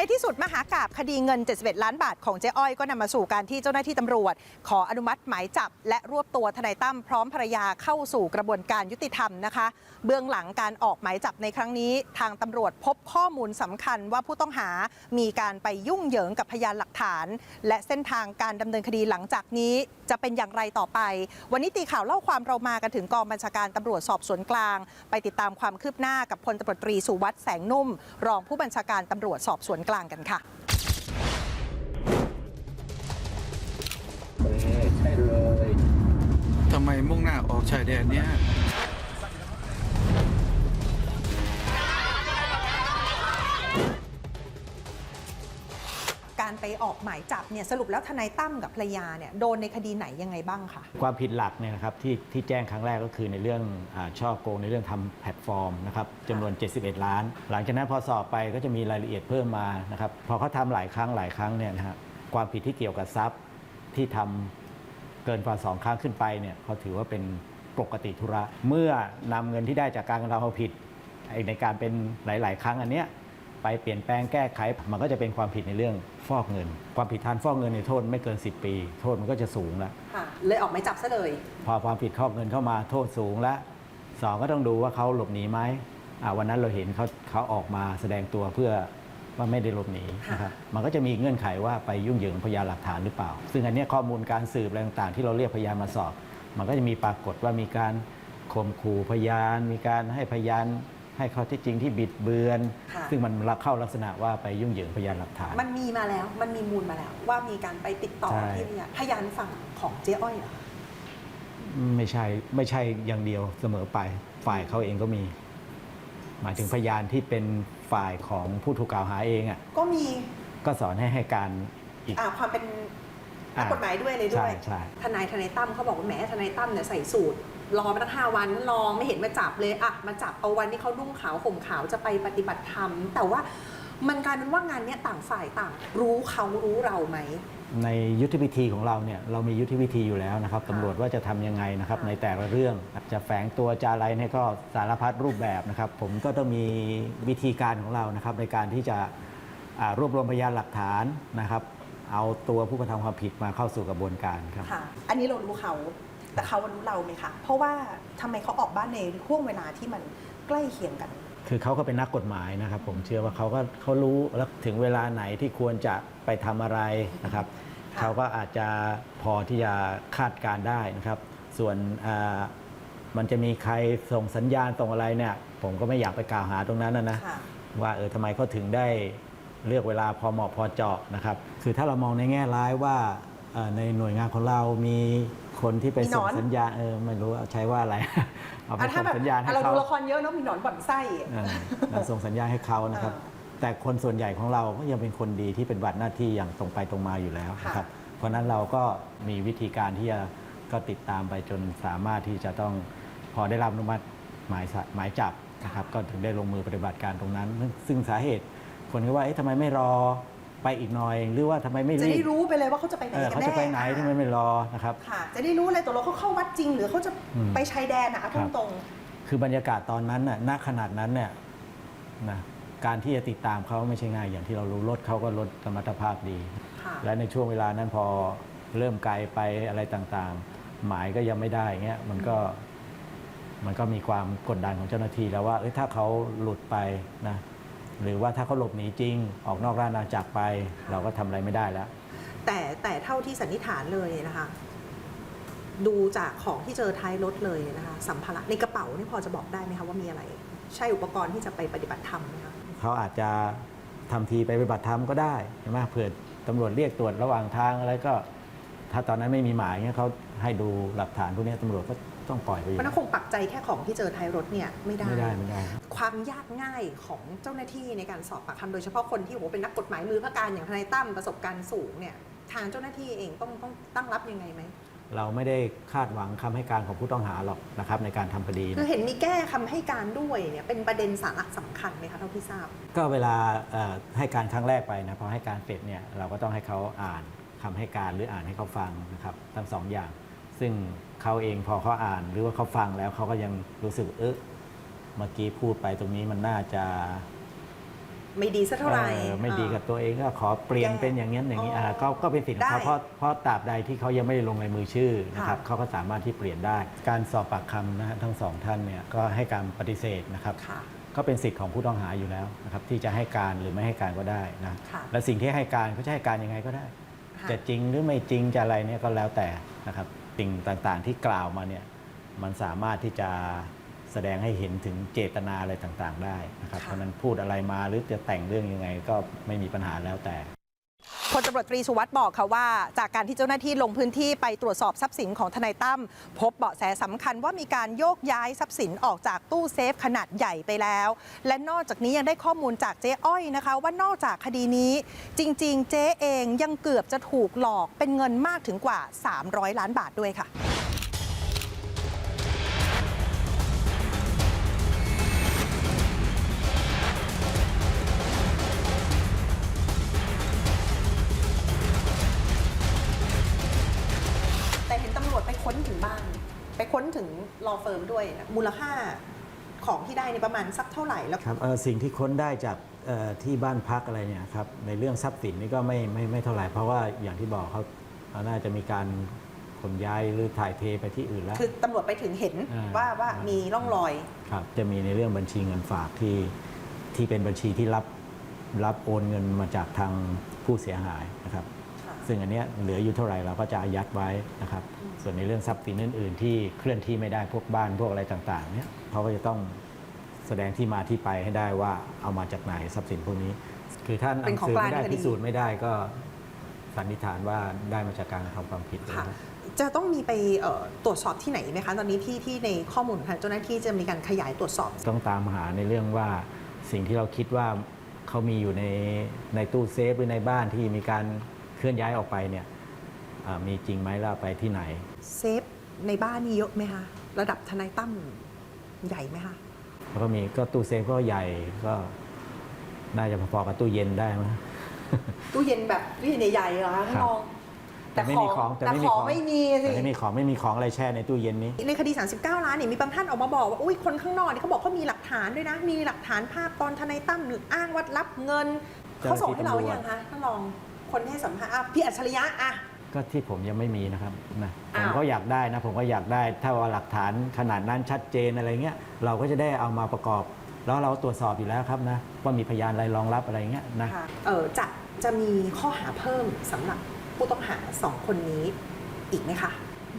ในที่สุดมหากาบคดีเงิน 71 ล้านบาทของเจ๊อ้อยก็นำมาสู่การที่เจ้าหน้าที่ตำรวจ ขออนุมัติหมายจับ และรวบตัวทนายตั้มพร้อมภรรยาเข้าสู่กระบวนการยุติธรรมนะคะ เบื้องหลังการออกหมายจับในครั้งนี้ ทางตำรวจพบข้อมูลสำคัญว่าผู้ต้องหามีการไปยุ่งเหยิงกับพยานหลักฐาน และเส้นทางการดำเนินคดีหลังจากนี้จะเป็นอย่างไรต่อไป วันนี้ตีข่าวเล่าความเรามากันถึงกองบัญชาการตำรวจสอบสวนกลาง ไปติดตามความคืบหน้ากับพลตำรวจตรีสุวัสด์แสงนุ่ม รองผู้บัญชาการตำรวจสอบสวนกลางกันค่ะใช่เลยทำไมมุ่งหน้าออกชายแดนเนี่ย การไปออกหมายจับเนี่ยสรุปแล้วทนายตั้มกับภรรยาเนี่ยโดนในคดีไหนยังไงบ้างคะความผิดหลักเนี่ยนะครับที่ที่แจ้งครั้งแรกก็คือในเรื่องอาช่อโกงในเรื่องทำแพลตฟอร์มนะครับจำนวน 71 ล้าน หลังจากนั้นพอสอบไปก็จะมีรายละเอียดเพิ่มมานะครับพอเขาทำหลายครั้งหลายครั้งเนี่ยนะฮะความผิดที่เกี่ยวกับทรัพย์ที่ทำเกินกว่าสองครั้งขึ้นไปเนี่ยเขาถือว่าเป็นปกติธุระ เมื่อนำเงินที่ได้จากการกระทำความผิดไอ้ในการเป็นหลาย ๆ ครั้งอันเนี้ย ไปเปลี่ยนแปลงแก้ไข มันก็จะเป็นความผิดในเรื่องฟอกเงิน ความผิดฐานฟอกเงินในโทษไม่เกิน 10 ปี โทษมันก็จะสูงแล้วค่ะเลยออกหมายจับซะเลย พอความผิดฟอกเงินเข้ามาโทษสูงแล้วสองก็ต้องดูว่าเขาหลบหนีไหมอ่าวันนั้นเราเห็นเขาเขาออกมาแสดงตัวเพื่อว่าไม่ได้หลบหนีนะครับมันก็จะมีเงื่อนไขว่าไปยุ่งเหยิงพยานหลักฐานหรือเปล่า ซึ่งอันเนี้ยข้อมูลการสืบอะไรต่างๆ ที่เราเรียกพยานมาสอบ มันก็จะมีปรากฏว่ามีการข่มขู่พยาน มีการให้พยาน ให้ข้อเท็จจริงที่บิดเบือน ค่ะ ซึ่งมันเข้าลักษณะว่าไปยุ่งเหยิงพยานหลักฐาน มันมีมาแล้ว มันมีมูลมาแล้ว ว่ามีการไปติดต่อใช่ ที่พยานพยานฝั่งของเจ๊อ้อยเหรอคะไม่ใช่ไม่ใช่อย่างเดียวเสมอไปฝ่ายเขาเองก็มี หมายถึงพยานที่เป็นฝ่ายของผู้ถูกกล่าวหาเองอะก็มีก็สอนให้ให้การอีกอ่าความเป็นนักอ่ากฎหมายด้วยเลยด้ใช่วย ใช่ ทนายทนายตั้มเขาบอกว่าแหมทนายตั้มเนี่ยใส่สูตร รอมาตั้งห้าวันรอไม่เห็นมาจับเลยอะมาจับเอาวันที่เขานุ่งขาวห่มขาวจะไปปฏิบัติธรรม แต่ว่ามันกลายเป็นว่างานเนี้ยต่างฝ่ายต่าง รู้เขารู้เราไหม ในยุทธวิธีของเราเนี่ยเรามียุทธวิธีอยู่แล้วนะครับตำรวจว่าจะทำยังไงนะครับ ค่ะ ในแต่ละเรื่องจะแฝงตัวจะอะไรเนี่ยก็สารพัดรูปแบบนะครับ ผมก็ต้องมีวิธีการของเรานะครับ ในการที่จะอ่ารวบรวมพยานหลักฐานนะครับ เอาตัวผู้กระทำความผิดมาเข้าสู่กระบวนการครับ ค่ะ อันนี้เรารู้เขา แต่เขารู้เราไหมคะเพราะว่าทำไมเขาออกบ้านในห่วงเวลาที่มันใกล้เคียงกัน คือเขาก็เป็นนักกฎหมายนะครับ ผมเชื่อว่าเขาก็เขารู้แล้วถึงเวลาไหนที่ควรจะไปทำอะไรนะครับค่ะเขาก็อาจจะพอที่จะคาดการณ์ได้นะครับ ส่วนอ่ามันจะมีใครส่งสัญญาณส่งอะไรเนี่ยผมก็ไม่อยากไปกล่าวหาตรงนั้นนะนะค่ะว่าเออทำไมเขาถึงได้เลือกเวลาพอเหมาะพอเจาะนะครับ คือถ้าเรามองในแง่ร้ายว่าเอ่อในหน่วยงานของเรามี คนที่ไปมีหนส่งอน สัญญาณเออไม่รู้ใช้ว่าอะไร เอาไปอะถ้าส่งแบบสัญญาณให้เราเขา ดูละครเยอะเนาะมีหนอนบ่อนไส้ เออเราส่งสัญญาณให้เขานะครับ อ่แต่คนส่วนใหญ่ของเราก็ยังเป็นคนดีที่เป็นบัตรหน้าที่อย่างตรงไปตรงมาอยู่แล้วนะครับ เพราะฉะนั้นเราก็มีวิธีการที่จะก็ติดตามไปจนสามารถที่จะต้องพอได้รับอนุมัติหมายสะหมายจับนะครับ ก็ถึงได้ลงมือปฏิบัติการตรงนั้น ซึ่งสาเหตุคนก็ว่าเอ๊ะทำไมไม่รอ ไปอีกหน่อย หรือว่าทำไมไม่จะรีได้บรู้ไปเลยว่าเขาจะไปไหนเออกันเขาแน่จะไปไหนทำไมไม่รอนะครับ ค่ะ จะได้รู้เลยตัวเราเขาเข้าวัดจริง หรือเขาจะอืมไปชายแดนนะครัพุ่บงตรงคือบรรยากาศตอนนั้นน่ะณขนาดนั้นเนี่ยนะการที่จะติดตามเขาไม่ใช่ง่ายอย่างที่เรารู้รถเขาก็ลดสมรรถภาพดีค่ะ และในช่วงเวลานั้นพอเริ่มไกลไปอะไรต่างๆ หมายก็ยังไม่ได้เงี้ยมันก็มันก็มีความกดดันของเจ้าหน้าที่แล้วว่าเอ้ยถ้าเขาหลุดไปนะ หรือว่าถ้าเขาหลบหนีจริง ออกนอกราชอาณาจักรไป เราก็ทำอะไรไม่ได้แล้ว แต่แต่เท่าที่สันนิษฐานเลยนะคะ ดูจากของที่เจอท้ายรถเลยนะคะสัมภาระในกระเป๋านี่พอจะบอกได้ไหมคะว่ามีอะไร ใช่อุปกรณ์ที่จะไปปฏิบัติธรรมไหมคะเขาอาจจะทำทีไปปฏิบัติธรรมก็ได้ใช่ไหมเผื่อตำรวจเรียกตรวจระหว่างทางอะไรก็ ถ้าตอนนั้นไม่มีหมายเงี้ยเขาให้ดูหลักฐานพวกเนี้ยตำรวจก็ ต้องปล่อยไปอเพยู่ราะนั้นคงปักใจแค่ของที่เจอท้ายรถเนี่ยไม่ได้ ไม่ได้ไม่ได้ ความยากง่ายของเจ้าหน้าที่ในการสอบปากคำโดยเฉพาะคนที่โอ้โหเป็นนักกฎหมายมือพระการอย่างทนายตั้มประสบการณ์สูงเนี่ยทางเจ้าหน้าที่เองต้องต้องตั้งรับยังไงไหมเราไม่ได้คาดหวังคำให้การของผู้ต้องหาหรอกนะครับในการทำคดี คือเห็นมีแก้คำให้การด้วยเนี่ยเป็นประเด็นสาระสำคัญไหมคะเท่าที่ทราบ ก็เวลาเอ่อให้การครั้งแรกไปนะพอให้การเสร็จเนี่ยเราก็ต้องให้เขาอ่านคำให้การหรืออ่านให้เขาฟังนะครับทั้งสองอย่าง ซึ่ง เขาเองพอเขาอ่าน หรือว่าเขาฟังแล้วเขาก็ยังรู้สึกเออเมื่อกี้พูดไปตรงนี้มันน่าจะไม่ดีสักเท่าไหร่เออไม่ดีกับตัวเองก็ขอเปลี่ยนแก้เป็นอย่างนี้นอย่างนี้อ๋ออ่าก็ก็เป็นสิทธิ์ของเขาได้เพราะเพราะตราบใดที่เขายังไม่ได้ลงในมือชื่อนะครับค่ะเขาก็สามารถที่เปลี่ยนได้ การสอบปากคำนะฮะทั้งสองท่านเนี่ยก็ให้การปฏิเสธนะครับ ค่ะก็เป็นสิทธิ์ของผู้ต้องหาอยู่แล้วนะครับที่จะให้การหรือไม่ให้การก็ได้นะค่ะและสิ่งที่ให้การเขาจะให้การยังไงก็ได้ ค่ะ จะจริงหรือไม่จริงจะอะไรเนี่ยก็แล้วแต่นะครับสิ่งต่างๆที่กล่าวมาเนี่ยมันสามารถที่จะแสดงให้เห็นถึงเจตนาอะไรต่างๆ ได้นะครับค่ะเพราะฉะนั้นพูดอะไรมาหรือจะแต่งเรื่องยังไงก็ไม่มีปัญหาแล้วแต่ พลตำรวจตรีสุวัสด์บอกค่ะว่า จากการที่เจ้าหน้าที่ลงพื้นที่ไปตรวจสอบทรัพย์สินของทนายตั้มพบเบาะแสสำคัญว่ามีการโยกย้ายทรัพย์สินออกจากตู้เซฟขนาดใหญ่ไปแล้ว และนอกจากนี้ยังได้ข้อมูลจากเจ๊อ้อยนะคะ ว่านอกจากคดีนี้ จริง ๆ เจ๊เองยังเกือบจะถูกหลอกเป็นเงินมากถึงกว่า 300 ล้านบาทด้วยค่ะ ค้นถึงบ้าน ไปค้นถึงรอเฟิร์มด้วยมูลค่าของที่ได้ในยประมาณสักเท่าไหร่แล้ว ครับเอ่อสิ่งที่ค้นได้จากเอ่อที่บ้านพักอะไรเนี่ยครับในเรื่องทรัพย์สินนี่ก็ไม่ไม่ไม่เท่าไหร่เพราะว่าอย่างที่บอกเขาเขาน่าจะมีการขนย้ายหรือถ่ายเทไปที่อื่นแล้ว คือตำรวจไปถึงเห็นอ่า ว่าว่ามีร่องรอย ครับจะมีในเรื่องบัญชีเงินฝากที่ที่เป็นบัญชีที่รับรับโอนเงินมาจากทางผู้เสียหายนะครับ ซึ่งอันเนี้ยเหลืออยู่เท่าไหร่เราก็จะอายัดไว้นะครับ ส่วนในเรื่องทรัพย์สินอื่น ๆ ที่เคลื่อนที่ไม่ได้พวกบ้านพวกอะไรต่างๆเนี่ยเขาก็จะต้องแสดงที่มาที่ไปให้ได้ว่าเอามาจากไหนทรัพย์สินพวกนี้ คือท่านเป็นของสืกลางไม่ได้ในคดี พิสูจน์ไม่ได้ก็สันนิษฐานว่าได้มาจากการกระทำความผิดค่ะ นะครับ จะต้องมีไปเอ่อตรวจสอบที่ไหนไหมคะ ตอนนี้ที่ที่ในข้อมูลของทางเจ้าหน้าที่จะมีการขยายตรวจสอบ ต้องตามหาในเรื่องว่าสิ่งที่เราคิดว่าเขามีอยู่ในในตู้เซฟหรือในบ้านที่มีการ เคลื่อนย้ายออกไปเนี่ยอ่ามีจริงไหมแล้วเอาไปที่ไหน เซฟในบ้านนี่เยอะไหมคะระดับทนายตั้มใหญ่ไหมคะแล้วก็มีก็ตู้เซฟก็ใหญ่ก็น่าจะพอๆกับตู้เย็นได้ไหมตู้เย็นแบบตู้เย็นใหญ่ๆเหรอคะท่านครับรองแต่ไม่มีของแต่แต่ไม่มีขขอองงไม่มีสิแต่ไม่มีของไม่มีของอะไรแช่ในตู้เย็นนี้ในคดี 39 ล้านเนี่ยมีบางท่านออกมาบอกว่าอุ้ยคนข้างนอกเนี่ยเขาบอกเขามีหลักฐานด้วยนะ มีหลักฐานภาพตอนทนายตั้มอ้างว่ารับเงินเจ้าหเขาน้าที่ส่งให้เราตำรวจอย่างคะท่านรอง คนให้สัมภาษณ์อะพี่อัจฉริยะอะ ก็ที่ผมยังไม่มีนะครับนะผอ้ามวก็อยากได้นะ ผมก็อยากได้ ถ้าว่าหลักฐานขนาดนั้นชัดเจนอะไรเงี้ยเราก็จะได้เอามาประกอบ แล้วเราตรวจสอบอยู่แล้วครับนะว่ามีพยานอะไรรองรับอะไรเงี้ยนะ ค่ะเออจะจะมีข้อหาเพิ่มสำหรับผู้ต้องหาสองคนนี้อีกไหมคะ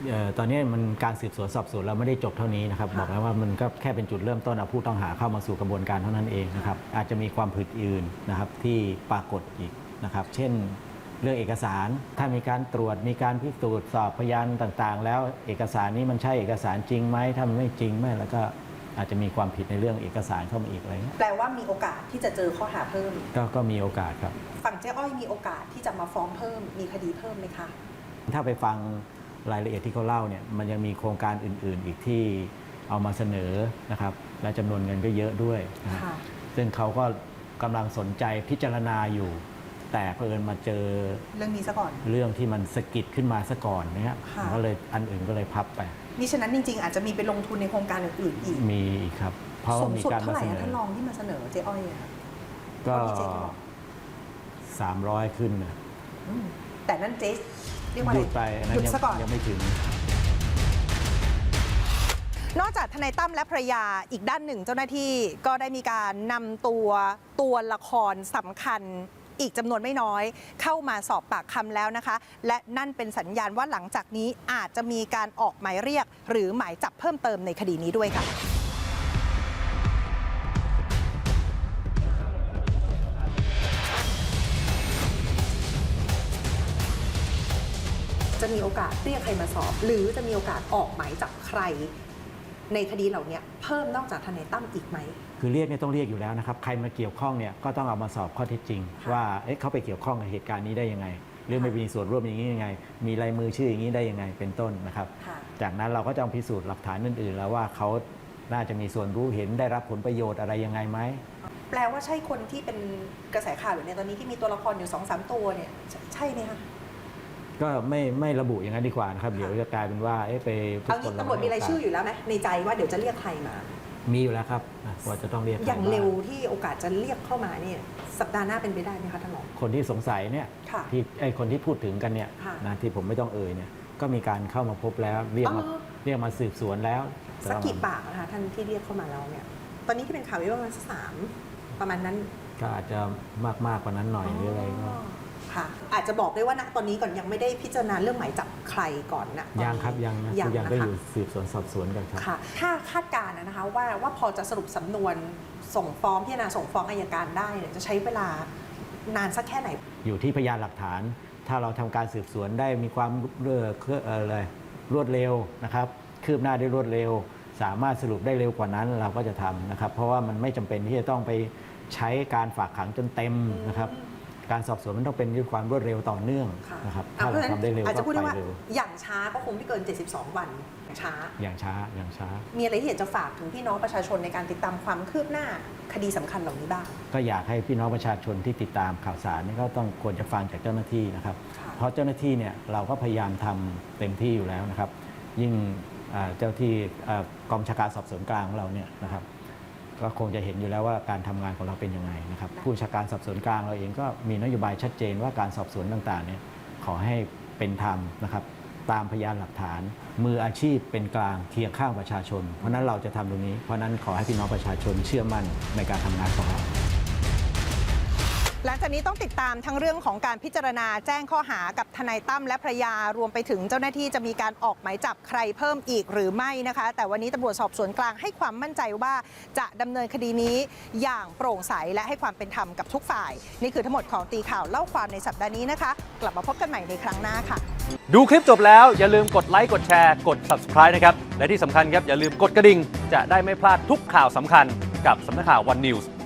เอ่อตอนนี้มันการสืบสวนสอบสวนเราไม่ได้จบเท่านี้นะครับ ค่ะ บอกแล้วว่ามันก็แค่เป็นจุดเริ่มต้นเอาผู้ต้องหาเข้ามาสู่กระบวนการเท่านั้นเองนะครับอาจจะมีความผิดอื่นนะครับที่ปรากฏอีก นะครับ เช่นเรื่องเอกสาร ถ้ามีการตรวจมีการพิสูจน์สอบพยานต่างๆ แล้วเอกสารนี้มันใช่เอกสารจริงไหมถ้ามันไม่จริงไม่แล้วก็อาจจะมีความผิดในเรื่องเอกสารเข้ามาอีกอะไรเงี้ยแปลว่ามีโอกาสที่จะเจอข้อหาเพิ่ม ก็ก็มีโอกาสครับ ฝั่งเจ๊อ้อยมีโอกาสที่จะมาฟ้องเพิ่ม มีคดีเพิ่มไหมคะ ถ้าไปฟังรายละเอียดที่เขาเล่าเนี่ยมันยังมีโครงการอื่นๆ อีกที่เอามาเสนอนะครับและจำนวนเงินก็เยอะด้วยนะฮะค่ะซึ่งเขาก็กำลังสนใจพิจารณาอยู่ แต่เพิ่นมาเจอเรื่องนี้ซะก่อน เรื่องที่มันสะกิดขึ้นมาซะก่อนนะฮะค่ะมันก็เลยอันอื่นก็เลยพับไปนี่ฉะนั้นจริง ๆ อาจจะมีไปลงทุนในโครงการอื่นๆอีกมีอีกครับ เพราะสูว่างมีสุดการเท่ามาไหร่เสนอะอท่านรองที่มาเสนอเจ๊อ้อยอะ ก็เท่าที่เจ๊บอก300ขึ้นนะอืมแต่นั่นเจ๊เรียกว่าหอะไรยุดไปอันนั้หยุนดยังซะก่อน ยังไม่ถึง นอกจากทนายตั้มและภรรยาอีกด้านหนึ่งเจ้าหน้าที่ก็ได้มีการนำตัวตัวละครสำคัญ อีกจำนวนไม่น้อย เข้ามาสอบปากคำแล้วนะคะ และนั่นเป็นสัญญาณว่าหลังจากนี้อาจจะมีการออกหมายเรียก หรือหมายจับเพิ่มเติมในคดีนี้ด้วยค่ะจะมีโอกาสเรียกใครมาสอบ หรือจะมีโอกาสออกหมายจับใคร ในคดีเหล่านี้เพิ่มนอกจากทนายตั้มอีกไหม คือเรียกเนี่ยต้องเรียกอยู่แล้วนะครับ ใครมาเกี่ยวข้องเนี่ยก็ต้องเอามาสอบข้อเท็จจริงค่ะว่าเอ๊ะเขาไปเกี่ยวข้องกับเหตุการณ์นี้ได้ยังไง หรือไม่ค่ะมีส่วนร่วมอย่างนี้ยังไง มีลายมือชื่ออย่างนี้ได้ยังไงเป็นต้นนะครับค่ะจากนั้นเราก็จะพิสูจน์หลักฐานอื่นๆ แล้วว่าเขาน่าจะมีส่วนรู้เห็นได้รับผลประโยชน์อะไรยังไงไหมแปลว่าใช่คนที่เป็นกระแสข่าวอยู่ในยตอนนี้ที่มีตัวละครอยู่สองสามตัวเนี่ยใช่ใช่ไหมคะ ก็ไม่ไม่ระบุอย่างนั้นดีกว่านะครับเดี๋ยวจะกลายเป็นว่าเอ๊ะไปทุกเอาคงี้นตำรวจมีรายชื่ออยู่แล้วไหมในใจว่าเดี๋ยวจะเรียกใครมา มีอยู่แล้วครับนะว่าจะต้องเรียกอย่างใคบ้เร็วที่โอกาสจะเรียกเข้ามาเนี่ยสัปดาห์หน้าเป็นไปได้ไหมคะท่านรอง คนที่สงสัยเนี่ยค่ะ ที่ไอ้คนที่พูดถึงกันเนี่ยค่ะนะที่ผมไม่ต้องเอ่ยเนี่ยก็มีการเข้ามาพบแล้วเรียกมาอ๋อ เรียกมาสืบสวนแล้วสักกี่ปากนะคะท่านที่เรียกเข้ามาแล้วเนี่ย ตอนนี้ที่เป็นข่าวไว้ประมาณสักสามประมาณนั้นก็อาจจะมากมากกว่านั้นหน่อยหรืออะไรก็ ค่ะ อาจจะบอกได้ว่าณตอนนี้ก่อนยังไม่ได้พิจารณาเรื่องหมายจับใครก่อนนะตอนนี้ยังครับยังนะยังทุกอย่างนะก็อคะยู่สืบสวนสอบสวนกันครับค่ะถ้าคาดการณ์นะคะว่าว่าพอจะสรุปสำนวนส่งฟ้องพิจารณาส่งฟ้องอายการได้เนี่ยจะใช้เวลานานสักแค่ไหน อยู่ที่พยานหลักฐาน ถ้าเราทำการสืบสวนได้มีความเรื่อเอ่ออะไรรวดเร็วนะครับ คืบหน้าได้รวดเร็ว สามารถสรุปได้เร็วกว่านั้นเราก็จะทำนะครับ เพราะว่ามันไม่จำเป็นที่จะต้องไปใช้การฝากขังจนเต็มนะครับ การสอบสวนมันต้องเป็นด้วยความรวดเร็วต่อเนื่องค่ะนะครับอะถ้าเพราะเราฉะนั้นทำได้เร็วอาจก็จะพูดไปได้ว่าเร็วอย่างช้าก็คงไม่เกิน 72 วันช้า อย่างช้าอย่างช้า มีอะไรที่อยากจะฝากถึงพี่น้องประชาชนในการติดตามความคืบหน้าคดีสำคัญเหล่านี้บ้าง ก็อยากให้พี่น้องประชาชนที่ติดตามข่าวสารนี่ก็ต้องควรจะฟังจากเจ้าหน้าที่นะครับ ค่ะ เพราะเจ้าหน้าที่เนี่ยเราก็พยายามทำเต็มที่อยู่แล้วนะครับ ยิ่งอ่าเจ้าที่อ่ากองบัญชาการสอบสวนกลางของเราเนี่ยนะครับ ก็คงจะเห็นอยู่แล้วว่าการทำงานของเราเป็นยังไงนะครับ ผู้บัญชาการสอบสวนกลางเราเองก็มีนโยบายชัดเจนว่าการสอบสวนต่างๆเนี่ยขอให้เป็นธรรมนะครับตามพยานหลักฐาน มืออาชีพเป็นกลางเคียงข้างประชาชน เพราะฉะนั้นเราจะทำตรงนี้ เพราะฉะนั้นขอให้พี่น้องประชาชนเชื่อมั่นในการทำงานของเรา หลังจากนี้ต้องติดตามทั้งเรื่องของการพิจารณาแจ้งข้อหากับทนายตั้มและภรรยารวมไปถึงเจ้าหน้าที่จะมีการออกหมายจับใครเพิ่มอีกหรือไม่นะคะ แต่วันนี้ตำรวจสอบสวนกลางให้ความมั่นใจว่าจะดำเนินคดีนี้อย่างโปร่งใสและให้ความเป็นธรรมกับทุกฝ่าย นี่คือทั้งหมดของตีข่าวเล่าความในสัปดาห์นี้นะคะ กลับมาพบกันใหม่ในครั้งหน้าค่ะ ดูคลิปจบแล้วอย่าลืมกดไลค์กดแชร์กด subscribe นะครับและที่สำคัญครับอย่าลืมกดกระดิ่งจะได้ไม่พลาดทุกข่าวสำคัญกับสำนักข่าว One News